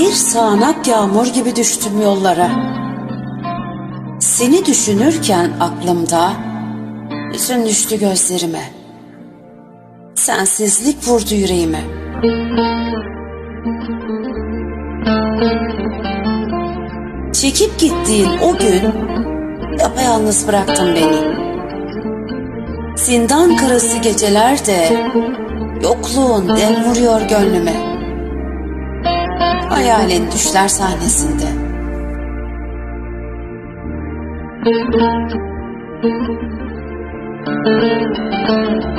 sağanak yağmur gibi düştüm yollara. Seni düşünürken aklımda hüzün düştü gözlerime. Sensizlik vurdu yüreğime. Çekip gittiğin o gün yapayalnız bıraktın beni. Zindan karası gecelerde yokluğun dem vuruyor gönlüme. Hayalin düşler sahnesinde.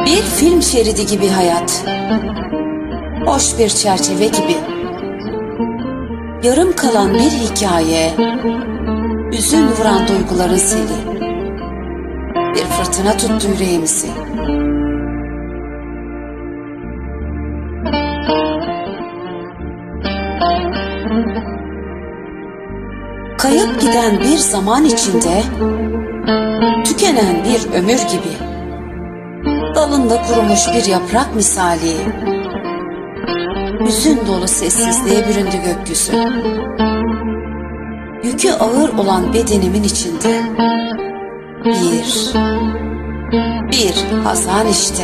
Bir film şeridi gibi hayat. Hoş bir çerçeve gibi. Yarım kalan bir hikaye. Hüzün vuran duyguların seli. Bir fırtına tuttu yüreğimizi. Kayıp giden bir zaman içinde tükenen bir ömür gibi dalında kurumuş bir yaprak misali hüzün dolu sessizliğe büründü gökyüzü. Yükü ağır olan bedenimin içinde bir, bir hazan işte.